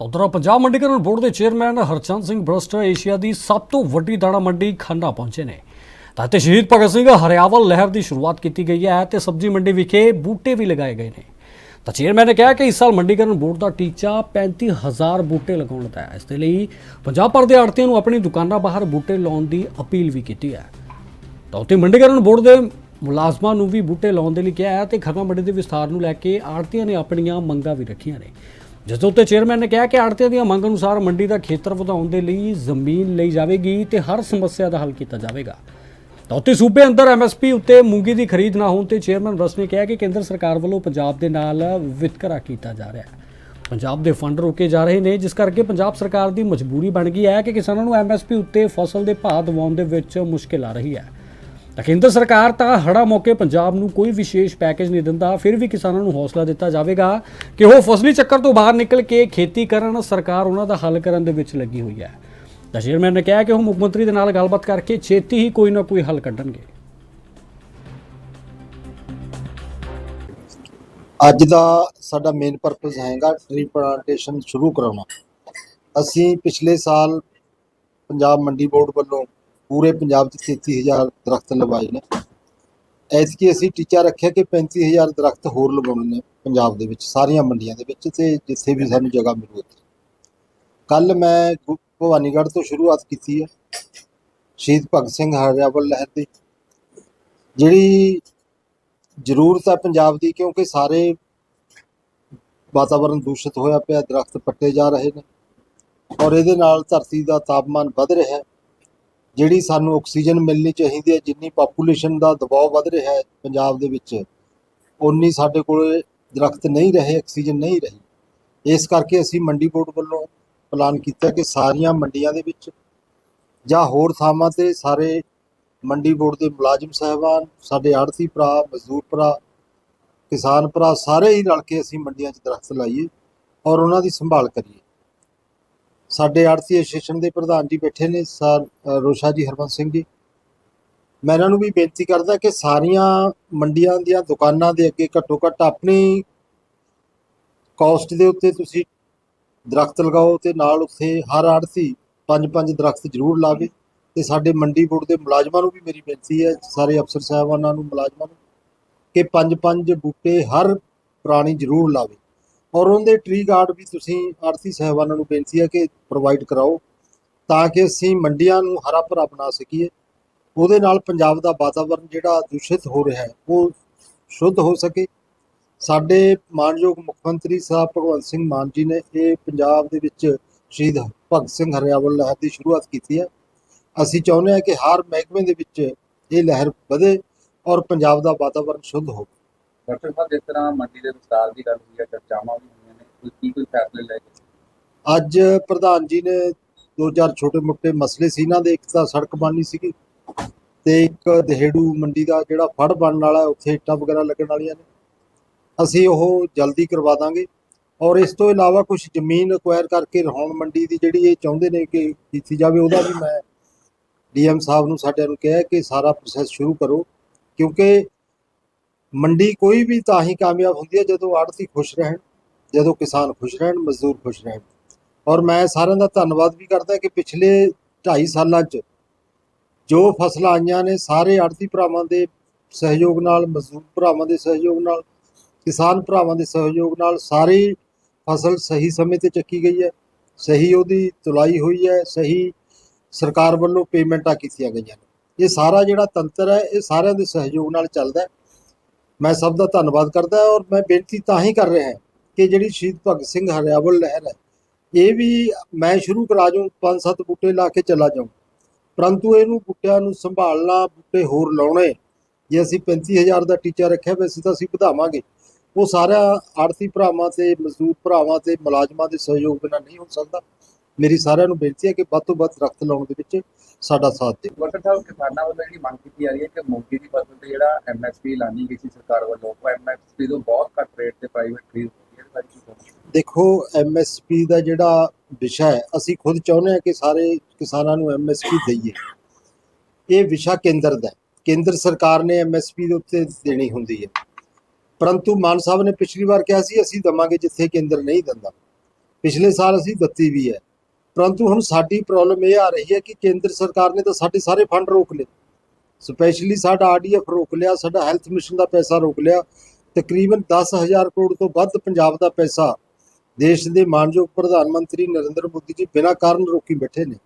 ਤਾਂ ਉੱਧਰ ਪੰਜਾਬ ਮੰਡੀਕਰਨ ਬੋਰਡ ਦੇ ਚੇਅਰਮੈਨ ਹਰਚੰਦ ਸਿੰਘ ਬਰਸਟ ਏਸ਼ੀਆ ਦੀ ਸਭ ਤੋਂ ਵੱਡੀ ਦਾਣਾ ਮੰਡੀ ਖੰਨਾ ਪਹੁੰਚੇ ਨੇ। ਤਾਂ ਇੱਥੇ ਸ਼ਹੀਦ ਭਗਤ ਸਿੰਘ ਹਰਿਆਵਲ ਲਹਿਰ ਦੀ ਸ਼ੁਰੂਆਤ ਕੀਤੀ ਗਈ ਹੈ ਤੇ ਸਬਜ਼ੀ ਮੰਡੀ ਵਿਖੇ ਬੂਟੇ ਵੀ ਲਗਾਏ ਗਏ ਨੇ। ਤਾਂ ਚੇਅਰਮੈਨ ਨੇ ਕਿਹਾ ਕਿ ਇਸ ਸਾਲ ਮੰਡੀਕਰਨ ਬੋਰਡ ਦਾ ਟੀਚਾ 35000 ਬੂਟੇ ਲਗਾਉਣ ਦਾ ਹੈ। ਇਸ ਦੇ ਲਈ ਪੰਜਾਬ ਭਰ ਦੇ ਆੜਤੀਆਂ ਨੂੰ ਆਪਣੀ ਦੁਕਾਨਾਂ ਬਾਹਰ ਬੂਟੇ ਲਾਉਣ ਦੀ ਅਪੀਲ ਵੀ ਕੀਤੀ ਹੈ। ਤਾਂ ਉੱਥੇ ਮੰਡੀਕਰਨ ਬੋਰਡ ਦੇ ਮੁਲਾਜ਼ਮਾਂ ਨੂੰ ਵੀ ਬੂਟੇ ਲਾਉਣ ਦੇ ਲਈ ਕਿਹਾ ਹੈ ਤੇ ਖੰਨਾ ਮੰਡੀ ਦੇ ਵਿਸਥਾਰ ਨੂੰ ਲੈ ਕੇ ਆੜਤੀਆਂ ਨੇ ਆਪਣੀਆਂ ਮੰਗਾਂ ਵੀ ਰੱਖੀਆਂ ਨੇ। ਜਿਸ ਦੇ ਉੱਤੇ ਚੇਅਰਮੈਨ ਨੇ ਕਿਹਾ ਕਿ ਆੜਤੀਆਂ ਦੀਆਂ ਮੰਗ ਅਨੁਸਾਰ ਮੰਡੀ ਦਾ ਖੇਤਰ ਵਧਾਉਣ ਦੇ ਲਈ ਜ਼ਮੀਨ ਲਈ ਜਾਵੇਗੀ ਤੇ ਹਰ ਸਮੱਸਿਆ ਦਾ ਹੱਲ ਕੀਤਾ ਜਾਵੇਗਾ। ਤਾਂ ਉੱਥੇ ਸੂਬੇ ਅੰਦਰ ਐਮਐਸਪੀ ਉੱਤੇ ਮੂੰਗੀ ਦੀ ਖਰੀਦ ਨਾ ਹੋਣ ਤੇ ਚੇਅਰਮੈਨ ਰਸ ਨੇ ਕਿਹਾ ਕਿ ਕੇਂਦਰ ਸਰਕਾਰ ਵੱਲੋਂ ਪੰਜਾਬ ਦੇ ਨਾਲ ਵਿਤਕਰਾ ਕੀਤਾ ਜਾ ਰਿਹਾ ਹੈ। ਪੰਜਾਬ ਦੇ ਫੰਡ ਰੋਕੇ ਜਾ ਰਹੇ ਨੇ, ਜਿਸ ਕਰਕੇ ਪੰਜਾਬ ਸਰਕਾਰ ਦੀ ਮਜਬੂਰੀ ਬਣ ਗਈ ਹੈ ਕਿ ਕਿਸਾਨਾਂ ਨੂੰ ਐਮਐਸਪੀ ਉੱਤੇ ਫਸਲ ਦੇ ਭਾਅ ਦਿਵਾਉਣ ਦੇ ਵਿੱਚ ਮੁਸ਼ਕਿਲ ਆ ਰਹੀ ਹੈ। ਤਾਂ ਕੇਂਦਰ ਸਰਕਾਰ ਤਾਂ ਹੜਾ ਮੌਕੇ ਪੰਜਾਬ ਨੂੰ ਕੋਈ ਵਿਸ਼ੇਸ਼ ਪੈਕੇਜ ਨਹੀਂ ਦਿੰਦਾ, ਫਿਰ ਵੀ ਕਿਸਾਨਾਂ ਨੂੰ ਹੌਸਲਾ ਦਿੱਤਾ ਜਾਵੇਗਾ ਕਿ ਉਹ ਫਸਲੀ ਚੱਕਰ ਤੋਂ ਬਾਹਰ ਨਿਕਲ ਕੇ ਖੇਤੀ ਕਰਨ ਸਰਕਾਰ ਉਹਨਾਂ ਦਾ ਹੱਲ ਕਰਨ ਦੇ ਵਿੱਚ ਲੱਗੀ ਹੋਈ ਹੈ। ਤਾਂ ਚੇਅਰਮੈਨ ਨੇ ਕਿਹਾ ਕਿ ਉਹ ਮੁੱਖ ਮੰਤਰੀ ਦੇ ਨਾਲ ਗੱਲਬਾਤ ਕਰਕੇ ਛੇਤੀ ਹੀ ਕੋਈ ਨਾ ਕੋਈ ਹੱਲ ਕੱਢਣਗੇ। ਅੱਜ ਦਾ ਸਾਡਾ ਮੇਨ ਪਰਪਸ ਹੈਗਾ ਟ੍ਰੀ ਪਲਾਂਟੇਸ਼ਨ ਸ਼ੁਰੂ ਕਰਾਉਣਾ। ਅਸੀਂ ਪਿਛਲੇ ਸਾਲ ਪੰਜਾਬ ਮੰਡੀ ਬੋਰਡ ਵੱਲੋਂ ਪੂਰੇ ਪੰਜਾਬ 'ਚ 33000 ਦਰਖਤ ਲਵਾਏ ਨੇ। ਐਤਕੀ ਅਸੀਂ ਟੀਚਾ ਰੱਖਿਆ ਕਿ 35000 ਦਰਖਤ ਹੋਰ ਲਗਾਉਣੇ ਨੇ ਪੰਜਾਬ ਦੇ ਵਿੱਚ, ਸਾਰੀਆਂ ਮੰਡੀਆਂ ਦੇ ਵਿੱਚ ਤੇ ਜਿੱਥੇ ਵੀ ਸਾਨੂੰ ਜਗ੍ਹਾ ਮਿਲੂ ਉੱਥੇ। ਕੱਲ ਮੈਂ ਗੁ- ਭਵਾਨੀਗੜ੍ਹ ਤੋਂ ਸ਼ੁਰੂਆਤ ਕੀਤੀ ਹੈ, ਸ਼ਹੀਦ ਭਗਤ ਸਿੰਘ ਹਰਿਆਵਲ ਲਹਿਰ ਦੀ। ਜਿਹੜੀ ਜ਼ਰੂਰਤ ਹੈ ਪੰਜਾਬ ਦੀ, ਕਿਉਂਕਿ ਸਾਰੇ ਵਾਤਾਵਰਣ ਦੂਸ਼ਿਤ ਹੋਇਆ ਪਿਆ, ਦਰਖਤ ਪੱਟੇ ਜਾ ਰਹੇ ਨੇ ਔਰ ਇਹਦੇ ਨਾਲ ਧਰਤੀ ਦਾ ਤਾਪਮਾਨ ਵਧ ਰਿਹਾ ਹੈ। ਜਿਹੜੀ ਸਾਨੂੰ ਆਕਸੀਜਨ ਮਿਲਣੀ ਚਾਹੀਦੀ ਹੈ, ਜਿੰਨੀ ਪਾਪੂਲੇਸ਼ਨ ਦਾ ਦਬਾਅ ਵੱਧ ਰਿਹਾ ਹੈ ਪੰਜਾਬ ਦੇ ਵਿੱਚ ਉਨੀ ਸਾਡੇ ਕੋਲ ਦਰਖਤ ਨਹੀਂ ਰਹੇ, ਆਕਸੀਜਨ ਨਹੀਂ ਰਹੀ। ਇਸ ਕਰਕੇ ਅਸੀਂ ਮੰਡੀ ਬੋਰਡ ਵੱਲੋਂ ਪਲਾਨ ਕੀਤਾ ਕਿ ਸਾਰੀਆਂ ਮੰਡੀਆਂ ਦੇ ਵਿੱਚ ਜਾਂ ਹੋਰ ਥਾਵਾਂ ਤੇ ਸਾਰੇ ਮੰਡੀ ਬੋਰਡ ਦੇ ਮੁਲਾਜ਼ਮ ਸਾਹਿਬਾਨ, ਸਾਡੇ ਆੜਤੀ ਭਰਾ, ਮਜ਼ਦੂਰ ਭਰਾ, ਕਿਸਾਨ ਭਰਾ, ਸਾਰੇ ਹੀ ਰਲ ਕੇ ਅਸੀਂ ਮੰਡੀਆਂ 'ਚ ਦਰਖਤ ਲਾਈਏ ਔਰ ਉਹਨਾਂ ਦੀ ਸੰਭਾਲ ਕਰੀਏ। ਸਾਡੇ ਆੜਤੀ ਐਸੋਸੀਏਸ਼ਨ ਦੇ ਪ੍ਰਧਾਨ ਜੀ ਬੈਠੇ ਨੇ, ਸਰ ਰੋਸ਼ਾ ਜੀ, ਹਰਬੰਸ ਸਿੰਘ ਜੀ। ਮੈਂ ਇਹਨਾਂ ਨੂੰ ਵੀ ਬੇਨਤੀ ਕਰਦਾ ਕਿ ਸਾਰੀਆਂ ਮੰਡੀਆਂ ਦੀਆਂ ਦੁਕਾਨਾਂ ਦੇ ਅੱਗੇ ਘੱਟੋ ਘੱਟ ਆਪਣੀ ਕਾਸਟ ਦੇ ਉੱਤੇ ਤੁਸੀਂ ਦਰਖਤ ਲਗਾਓ ਤੇ ਨਾਲ ਉੱਥੇ ਹਰ ਆੜਤੀ ਪੰਜ ਪੰਜ ਦਰਖਤ ਜ਼ਰੂਰ ਲਾਵੇ। ਤੇ ਸਾਡੇ ਮੰਡੀ ਬੋਰਡ ਦੇ ਮੁਲਾਜ਼ਮਾਂ ਨੂੰ ਵੀ ਮੇਰੀ ਬੇਨਤੀ ਹੈ, ਸਾਰੇ ਅਫਸਰ ਸਾਹਿਬਾਨਾਂ ਨੂੰ, ਮੁਲਾਜ਼ਮਾਂ ਨੂੰ, ਕਿ ਪੰਜ ਪੰਜ ਬੂਟੇ ਹਰ ਪ੍ਰਾਣੀ ਜ਼ਰੂਰ ਲਾਵੇ। ਔਰ ਉਹਦੇ ਟ੍ਰੀ ਗਾਰਡ ਵੀ ਤੁਸੀਂ ਆੜਤੀ ਸਾਹਿਬਾਨਾਂ ਨੂੰ ਬੇਨਤੀ ਹੈ ਕਿ ਪ੍ਰੋਵਾਈਡ ਕਰਾਓ ਤਾਂ ਕਿ ਅਸੀਂ ਮੰਡੀਆਂ ਨੂੰ ਹਰਾ ਭਰਾ ਬਣਾ ਸਕੀਏ। ਉਹਦੇ ਨਾਲ ਪੰਜਾਬ ਦਾ ਵਾਤਾਵਰਣ ਜਿਹੜਾ ਦੂਸ਼ਿਤ ਹੋ ਰਿਹਾ ਹੈ, ਉਹ ਸ਼ੁੱਧ ਹੋ ਸਕੇ। ਸਾਡੇ ਮਾਨਯੋਗ ਮੁੱਖ ਮੰਤਰੀ ਸਾਹਿਬ ਭਗਵੰਤ ਸਿੰਘ ਮਾਨ ਜੀ ਨੇ ਇਹ ਪੰਜਾਬ ਦੇ ਵਿੱਚ ਸ਼ਹੀਦ ਭਗਤ ਸਿੰਘ ਹਰਿਆਵਲ ਲਹਿਰ ਦੀ ਸ਼ੁਰੂਆਤ ਕੀਤੀ ਹੈ। ਅਸੀਂ ਚਾਹੁੰਦੇ ਹਾਂ ਕਿ ਹਰ ਮਹਿਕਮੇ ਦੇ ਵਿੱਚ ਇਹ ਲਹਿਰ ਵਧੇ ਔਰ ਪੰਜਾਬ ਦਾ ਵਾਤਾਵਰਣ ਸ਼ੁੱਧ ਹੋਵੇ। ਡਾਕਟਰ ਸਾਹਿਬ, ਜਿਸ ਤਰ੍ਹਾਂ ਮੰਡੀ ਦੇ ਵਿਸਤਾਰ ਦੀ ਗੱਲ ਹੋਈ ਹੈ, ਚਰਚਾਵਾਂ ਵੀ ਹੋਈਆਂ ਨੇ, ਕੋਈ ਕੀ ਕੋਈ ਫੈਸਲੇ ਲੈ ਕੇ? ਅੱਜ ਪ੍ਰਧਾਨ ਜੀ ਨੇ ਦੋ ਚਾਰ ਛੋਟੇ ਮੋਟੇ ਮਸਲੇ ਸੀ ਇਹਨਾਂ ਦੇ, ਇੱਕ ਤਾਂ ਸੜਕ ਬਣਨੀ ਸੀਗੀ ਤੇ ਇੱਕ ਦਹੇੜੂ ਮੰਡੀ ਦਾ ਜਿਹੜਾ ਫੜ ਬਣਨ ਵਾਲਾ ਉੱਥੇ ਇੱਟਾਂ ਵਗੈਰਾ ਲੱਗਣ ਵਾਲੀਆਂ ਨੇ। ਅਸੀਂ ਉਹ ਜਲਦੀ ਕਰਵਾ ਦਾਂਗੇ ਔਰ ਇਸ ਤੋਂ ਇਲਾਵਾ ਕੁਝ ਜ਼ਮੀਨ ਅਕਵਾਇਰ ਕਰਕੇ ਰਹਾਉਣ ਮੰਡੀ ਦੀ ਜਿਹੜੀ ਇਹ ਚਾਹੁੰਦੇ ਨੇ ਕਿ ਕੀਤੀ ਜਾਵੇ, ਉਹਦਾ ਵੀ ਮੈਂ ਡੀਐਮ ਸਾਹਿਬ ਨੂੰ, ਸਾਡਿਆਂ ਨੂੰ ਕਿਹਾ ਕਿ ਸਾਰਾ ਪ੍ਰੋਸੈਸ ਸ਼ੁਰੂ ਕਰੋ ਕਿਉਂਕਿ ਮੰਡੀ ਕੋਈ ਵੀ ਤਾਂ ਹੀ ਕਾਮਯਾਬ ਹੁੰਦੀ ਹੈ ਜਦੋਂ ਆੜਤੀ ਖੁਸ਼ ਰਹਿਣ, ਜਦੋਂ ਕਿਸਾਨ ਖੁਸ਼ ਰਹਿਣ, ਮਜ਼ਦੂਰ ਖੁਸ਼ ਰਹਿਣ। ਔਰ ਮੈਂ ਸਾਰਿਆਂ ਦਾ ਧੰਨਵਾਦ ਵੀ ਕਰਦਾ ਕਿ ਪਿਛਲੇ 2.5 ਸਾਲਾਂ 'ਚ ਜੋ ਫਸਲਾਂ ਆਈਆਂ ਨੇ, ਸਾਰੇ ਆੜਤੀ ਭਰਾਵਾਂ ਦੇ ਸਹਿਯੋਗ ਨਾਲ, ਮਜ਼ਦੂਰ ਭਰਾਵਾਂ ਦੇ ਸਹਿਯੋਗ ਨਾਲ, ਕਿਸਾਨ ਭਰਾਵਾਂ ਦੇ ਸਹਿਯੋਗ ਨਾਲ ਸਾਰੀ ਫਸਲ ਸਹੀ ਸਮੇਂ ਤੇ ਚੱਕੀ ਗਈ ਹੈ। ਸਹੀ ਉਹਦੀ ਤੁਲਾਈ ਹੋਈ ਹੈ, ਸਹੀ ਸਰਕਾਰ ਵੱਲੋਂ ਪੇਮੈਂਟਾਂ ਕੀਤੀਆਂ ਗਈਆਂ ਨੇ। ਇਹ ਸਾਰਾ ਜਿਹੜਾ ਤੰਤਰ ਹੈ, ਇਹ ਸਾਰਿਆਂ ਦੇ ਸਹਿਯੋਗ ਨਾਲ ਚੱਲਦਾ ਹੈ। ਮੈਂ ਸਭ ਦਾ ਧੰਨਵਾਦ ਕਰਦਾ ਔਰ ਮੈਂ ਬੇਨਤੀ ਤਾਂ ਹੀ ਕਰ ਰਿਹਾ ਕਿ ਜਿਹੜੀ ਸ਼ਹੀਦ ਭਗਤ ਸਿੰਘ ਹਰਿਆਵਲ ਲਹਿਰ ਹੈ, ਇਹ ਵੀ ਮੈਂ ਸ਼ੁਰੂ ਕਰਾ ਜਾਉਂ ਪੰਜ ਸੱਤ ਬੂਟੇ ਲਾ ਕੇ ਚਲਾ ਜਾਉਂ ਪਰੰਤੂ ਇਹਨੂੰ ਬੂਟਿਆਂ ਨੂੰ ਸੰਭਾਲਣਾ, ਬੂਟੇ ਹੋਰ ਲਾਉਣੇ, ਜੇ ਅਸੀਂ 35000 ਦਾ ਟੀਚਾ ਰੱਖਿਆ ਵੈਸੇ ਤਾਂ ਅਸੀਂ ਵਧਾਵਾਂਗੇ। ਉਹ ਸਾਰਾ ਆੜਤੀ ਭਰਾਵਾਂ ਤੇ ਮਜ਼ਦੂਰ ਭਰਾਵਾਂ ਤੇ ਮੁਲਾਜ਼ਮਾਂ ਦੇ ਸਹਿਯੋਗ ਬਿਨਾਂ ਨਹੀਂ ਹੋ ਸਕਦਾ। ਮੇਰੀ ਸਾਰਿਆਂ ਨੂੰ ਬੇਨਤੀ ਹੈ ਕਿ ਵੱਧ ਤੋਂ ਵੱਧ ਦਰਖਤ ਲਾਉਣ ਦੇ ਵਿੱਚ ਸਾਡਾ ਸਾਥ ਦਿਓ। ਡਾਕਟਰ ਸਾਹਿਬ ਕਿਸਾਨਾਂ ਵੱਲੋਂ ਜਿਹੜੀ ਮੰਗ ਕੀਤੀ ਜਾ ਰਹੀ ਹੈ ਕਿ ਮੂੰਗੀ ਦੀ ਫਸਲ ਤੇ ਜਿਹੜਾ ਐਮਐਸਪੀ ਲਾਣੀ ਗਈ ਸੀ ਸਰਕਾਰ ਵੱਲੋਂ ਉਹ ਐਮਐਸਪੀ ਤੋਂ ਬਹੁਤ ਘੱਟ ਰੇਟ ਤੇ ਪ੍ਰਾਈਵੇਟ ਖਰੀਦ ਦੇਖੋ ਐਮਐਸਪੀ ਦਾ ਜਿਹੜਾ ਵਿਸ਼ਾ ਹੈ ਅਸੀਂ ਖੁਦ ਚਾਹੁੰਦੇ ਹਾਂ ਕਿ ਸਾਰੇ ਕਿਸਾਨਾਂ ਨੂੰ ਐਮਐਸਪੀ ਦਈਏ। ਇਹ ਵਿਸ਼ਾ ਕੇਂਦਰ ਦਾ। ਕੇਂਦਰ ਸਰਕਾਰ ਨੇ ਐਮਐਸਪੀ ਦੇ ਉੱਤੇ ਦੇਣੀ ਹੁੰਦੀ ਹੈ। ਪਰੰਤੂ ਮਾਨ ਸਾਹਿਬ ਨੇ ਪਿਛਲੀ ਵਾਰ ਕਿਹਾ ਸੀ ਅਸੀਂ ਦਵਾਂਗੇ ਜਿੱਥੇ ਕੇਂਦਰ ਨਹੀਂ ਦਿੰਦਾ। ਪਿਛਲੇ ਸਾਲ ਅਸੀਂ ਦਿੱਤੀ ਵੀ ਹੈ। ਪਰੰਤੂ ਹੁਣ ਸਾਡੀ ਪ੍ਰੋਬਲਮ ਇਹ ਆ ਰਹੀ ਹੈ ਕਿ ਕੇਂਦਰ ਸਰਕਾਰ ਨੇ ਤਾਂ ਸਾਡੇ ਸਾਰੇ ਫੰਡ ਰੋਕ ਲਏ। ਸਪੈਸ਼ਲੀ ਸਾਡਾ ਆਰਡੀਐਫ ਰੋਕ ਲਿਆ, ਸਾਡਾ ਹੈਲਥ ਮਿਸ਼ਨ ਦਾ ਪੈਸਾ ਰੋਕ ਲਿਆ। ਤਕਰੀਬਨ 10000 ਕਰੋੜ ਤੋਂ ਵੱਧ ਪੰਜਾਬ ਦਾ ਪੈਸਾ ਦੇਸ਼ ਦੇ ਮਾਨਯੋਗ ਪ੍ਰਧਾਨ ਮੰਤਰੀ ਨਰਿੰਦਰ ਮੋਦੀ ਜੀ ਬਿਨਾਂ ਕਾਰਨ ਰੋਕੀ ਬੈਠੇ ਨੇ।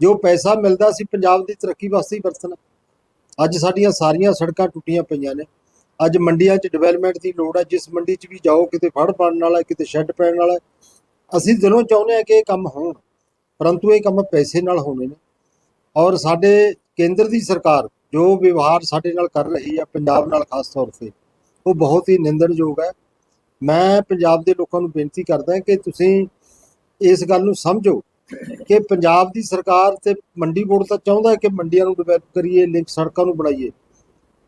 ਜੋ ਪੈਸਾ ਮਿਲਦਾ ਸੀ ਪੰਜਾਬ ਦੀ ਤਰੱਕੀ ਵਾਸਤੇ ਹੀ ਵਰਤਣਾ। ਅੱਜ ਸਾਡੀਆਂ ਸਾਰੀਆਂ ਸੜਕਾਂ ਟੁੱਟੀਆਂ ਪਈਆਂ ਨੇ। ਅੱਜ ਮੰਡੀਆਂ 'ਚ ਡਿਵੈਲਪਮੈਂਟ ਦੀ ਲੋੜ ਹੈ। ਜਿਸ ਮੰਡੀ 'ਚ ਵੀ ਜਾਓ, ਕਿਤੇ ਫੜ ਪਾਉਣ ਵਾਲਾ ਕਿਤੇ ਸ਼ੈੱਡ ਪੈਣ ਵਾਲਾ ਹੈ। ਅਸੀਂ ਦਿਲੋਂ ਚਾਹੁੰਦੇ ਹਾਂ ਕਿ ਇਹ ਕੰਮ ਹੋਣ। ਪਰੰਤੂ ਇਹ ਕੰਮ ਪੈਸੇ ਨਾਲ ਹੋਣੇ ਨੇ। ਔਰ ਸਾਡੇ ਕੇਂਦਰ ਦੀ ਸਰਕਾਰ ਜੋ ਵਿਵਹਾਰ ਸਾਡੇ ਨਾਲ ਕਰ ਰਹੀ ਹੈ, ਪੰਜਾਬ ਨਾਲ ਖਾਸ ਤੌਰ ਤੇ, ਉਹ ਬਹੁਤ ਹੀ ਨਿੰਦਣਯੋਗ ਹੈ। ਮੈਂ ਪੰਜਾਬ ਦੇ ਲੋਕਾਂ ਨੂੰ ਬੇਨਤੀ ਕਰਦਾ ਕਿ ਤੁਸੀਂ ਇਸ ਗੱਲ ਨੂੰ ਸਮਝੋ ਕਿ ਪੰਜਾਬ ਦੀ ਸਰਕਾਰ ਤੇ ਮੰਡੀ ਬੋਰਡ ਤਾਂ ਚਾਹੁੰਦਾ ਹੈ ਕਿ ਮੰਡੀਆਂ ਨੂੰ ਡਿਵੈਲਪ ਕਰੀਏ ਲਿੰਕ ਸੜਕਾਂ ਨੂੰ ਬਣਾਈਏ।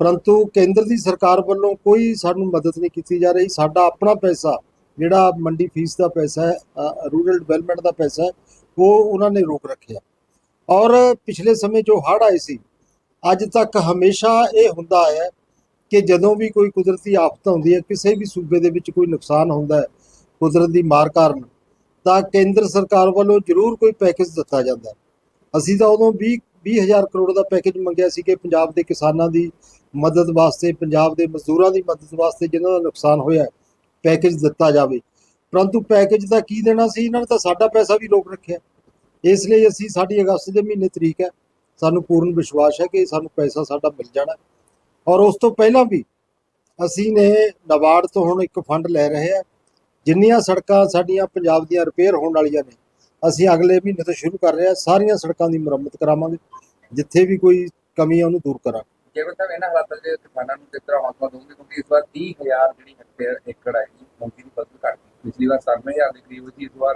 ਪਰੰਤੂ ਕੇਂਦਰ ਦੀ ਸਰਕਾਰ ਵੱਲੋਂ ਕੋਈ ਸਾਨੂੰ ਮਦਦ ਨਹੀਂ ਕੀਤੀ ਜਾ ਰਹੀ। ਸਾਡਾ ਆਪਣਾ ਪੈਸਾ, ਜਿਹੜਾ ਮੰਡੀ ਫੀਸ ਦਾ ਪੈਸਾ ਹੈ ਰੂਰਲ ਡਿਵੈਲਪਮੈਂਟ ਦਾ ਪੈਸਾ ਹੈ ਉਹ ਉਹਨਾਂ ਨੇ ਰੋਕ ਰੱਖਿਆ। ਔਰ ਪਿਛਲੇ ਸਮੇਂ ਜੋ ਹੜ੍ਹ ਆਏ ਸੀ, ਅੱਜ ਤੱਕ ਹਮੇਸ਼ਾ ਇਹ ਹੁੰਦਾ ਆਇਆ ਕਿ ਜਦੋਂ ਵੀ ਕੋਈ ਕੁਦਰਤੀ ਆਫਤ ਆਉਂਦੀ ਹੈ, ਕਿਸੇ ਵੀ ਸੂਬੇ ਦੇ ਵਿੱਚ ਕੋਈ ਨੁਕਸਾਨ ਹੁੰਦਾ ਹੈ ਕੁਦਰਤ ਦੀ ਮਾਰ ਕਾਰਨ, ਤਾਂ ਕੇਂਦਰ ਸਰਕਾਰ ਵੱਲੋਂ ਜ਼ਰੂਰ ਕੋਈ ਪੈਕੇਜ ਦਿੱਤਾ ਜਾਂਦਾ ਅਸੀਂ ਤਾਂ ਉਦੋਂ 20 20000 ਕਰੋੜ ਦਾ ਪੈਕੇਜ ਮੰਗਿਆ ਸੀ ਕਿ ਪੰਜਾਬ ਦੇ ਕਿਸਾਨਾਂ ਦੀ ਮਦਦ ਵਾਸਤੇ, ਪੰਜਾਬ ਦੇ ਮਜ਼ਦੂਰਾਂ ਦੀ ਮਦਦ ਵਾਸਤੇ ਜਿਨ੍ਹਾਂ ਦਾ ਨੁਕਸਾਨ ਹੋਇਆ ਪੈਕੇਜ ਦਿੱਤਾ ਜਾਵੇ। ਪਰੰਤੂ ਪੈਕੇਜ ਦਾ ਕੀ ਦੇਣਾ ਸੀ, ਇਹਨਾਂ ਨੇ ਤਾਂ ਸਾਡਾ ਪੈਸਾ ਵੀ ਰੋਕ ਰੱਖਿਆ। ਇਸ ਲਈ ਅਸੀਂ ਸਾਡੀ ਅਗਸਤ ਦੇ ਮਹੀਨੇ ਤਰੀਕ ਹੈ। ਸਾਨੂੰ ਪੂਰਨ ਵਿਸ਼ਵਾਸ ਹੈ ਕਿ ਸਾਨੂੰ ਪੈਸਾ ਸਾਡਾ ਮਿਲ ਜਾਣਾ। ਔਰ ਉਸ ਤੋਂ ਪਹਿਲਾਂ ਵੀ ਅਸੀਂ ਨੇ ਨਬਾਰਡ ਤੋਂ ਹੁਣ ਇੱਕ ਫੰਡ ਲੈ ਰਹੇ ਹਾਂ। ਜਿੰਨੀਆਂ ਸੜਕਾਂ ਸਾਡੀਆਂ ਪੰਜਾਬ ਦੀਆਂ ਰਿਪੇਅਰ ਹੋਣ ਵਾਲੀਆਂ ਨੇ, ਅਸੀਂ ਅਗਲੇ ਮਹੀਨੇ ਤੋਂ ਸ਼ੁਰੂ ਕਰ ਰਹੇ ਹਾਂ। ਸਾਰੀਆਂ ਸੜਕਾਂ ਦੀ ਮੁਰੰਮਤ ਕਰਾਵਾਂਗੇ, ਜਿੱਥੇ ਵੀ ਕੋਈ ਕਮੀ ਹੈ ਉਹਨੂੰ ਦੂਰ ਕਰਾਂਗੇ। ਜੇਕਰ ਸਾਹਿਬ, ਇਹਨਾਂ ਹਾਲਾਤਾਂ 'ਚ ਕਿਸਾਨਾਂ ਨੂੰ ਕਿਸ ਤਰ੍ਹਾਂ ਹੌਸਲਾ ਦੋਗੇ ਕਿਉਂਕਿ ਇਸ ਵਾਰ 30000 ਜਿਹੜੀ ਹੈਕਟੇਅਰ ਏਕੜ ਹੈ ਜੀ ਮੂੰਗੀ ਦੀ ਫਸਲ ਘੱਟ ਗਈ ਪਿਛਲੀ ਵਾਰ 97000 ਦੇ ਕਰੀਬ ਸੀ ਇਸ ਵਾਰ